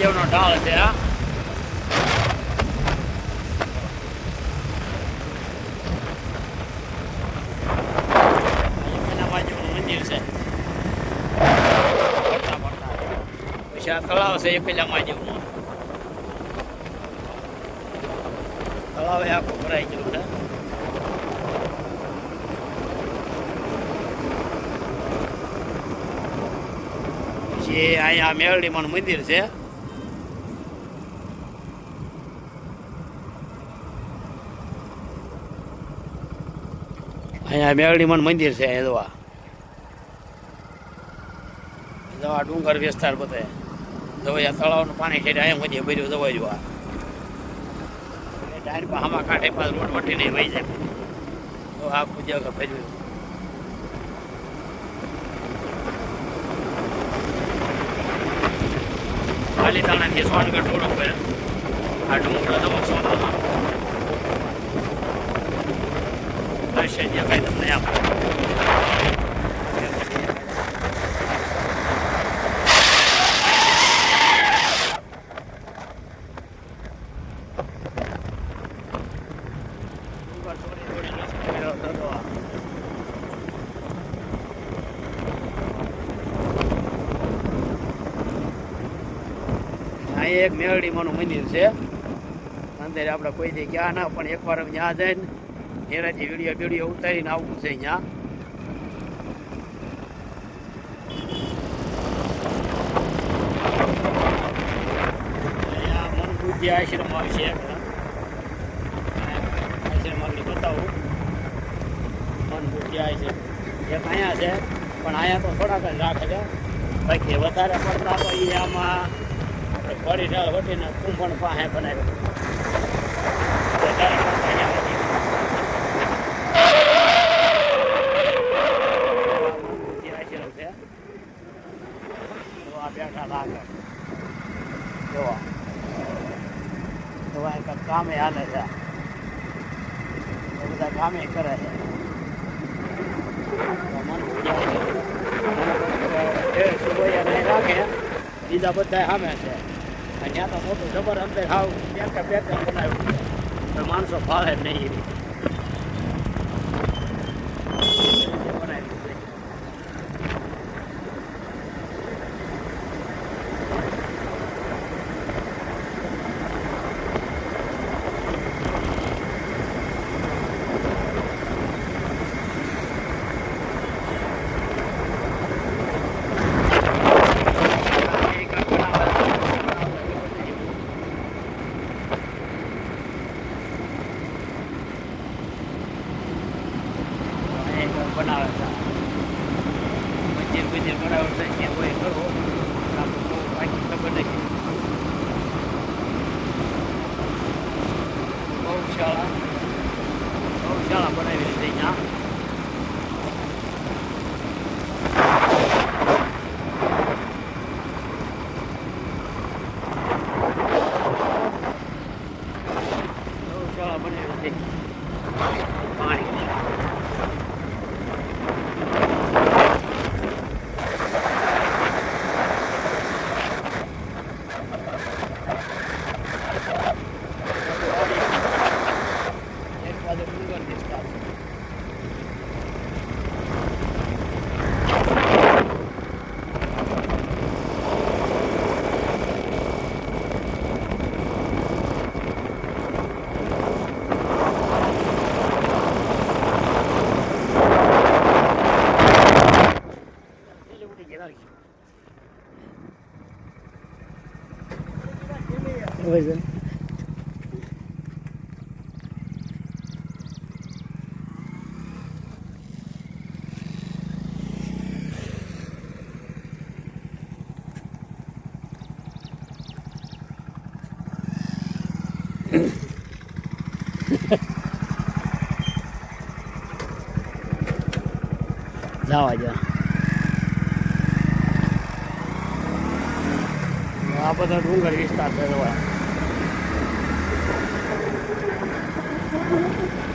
મહાદેવનો ઢાળ છે આ મંદિર છે. પછી આ તળાવ છે એ પેલા મહાદેવનું. તળાવે આખું ભરાઈ ગયું છે. પછી અહીંયા મેરડીમાં મંદિર છે. અહીંયા મેળડીમાં મંદિર છે, અહીંયા જોવા. દવા ડુંગર વિસ્તાર બધે. દવાઈ તળાવનું પાણી ખેડે અહીંયા મધ્ય ભર્યું દવાઈ જોવા ડાયર પર આમાં કાંઠે પાસે રોડ વટીને વહી જાય. તો આખું જગા ભર્યું પાલીતાણાથી સોનગઢ રોડ ઉપર. આ ડુંગરો જવો સોનામાં દર્શન દેખાય તમને આમ ડુંગર થોડી થોડી રસ્તો કર્યો હતો આ. અહીંયા એક મેરડીમાંનું મંદિર છે અંદર આપણે કોઈ દે ગયા ના પણ એકવાર ત્યાં જઈને એનાથી વીડિયો વીડિયો ઉતારીને આવવું છે અહીંયા. બુદ્ધિ આશ્રમ આવશે. આશ્રમ આગળ બતાવું. મન બુદ્ધિ આશ્રમ. એક અહીંયા છે, પણ અહીંયા તો થોડાક જ રાખે છે બાકી વધારે પડતા આમાં આપણે ફરી વટીને કુંભણ પાસે બનાવ્યું વધારે પડતા અહીંયા નથી. બુદ્ધિ આશ્રમ છે તો આ બેઠા લાગે જોવા જોવા એક કામે હાલે છે. બધા કામે કરે છે. તો બીજા બધા સામે છે. ત્યાં તો મોટું જબર અંદર હાવ પેકે પેકે બનાવ્યું તો માણસો ફાળે નહીં. abonnez-vous. જવા દો આ બધા ડુંગર વિસ્તાર છે Thank you.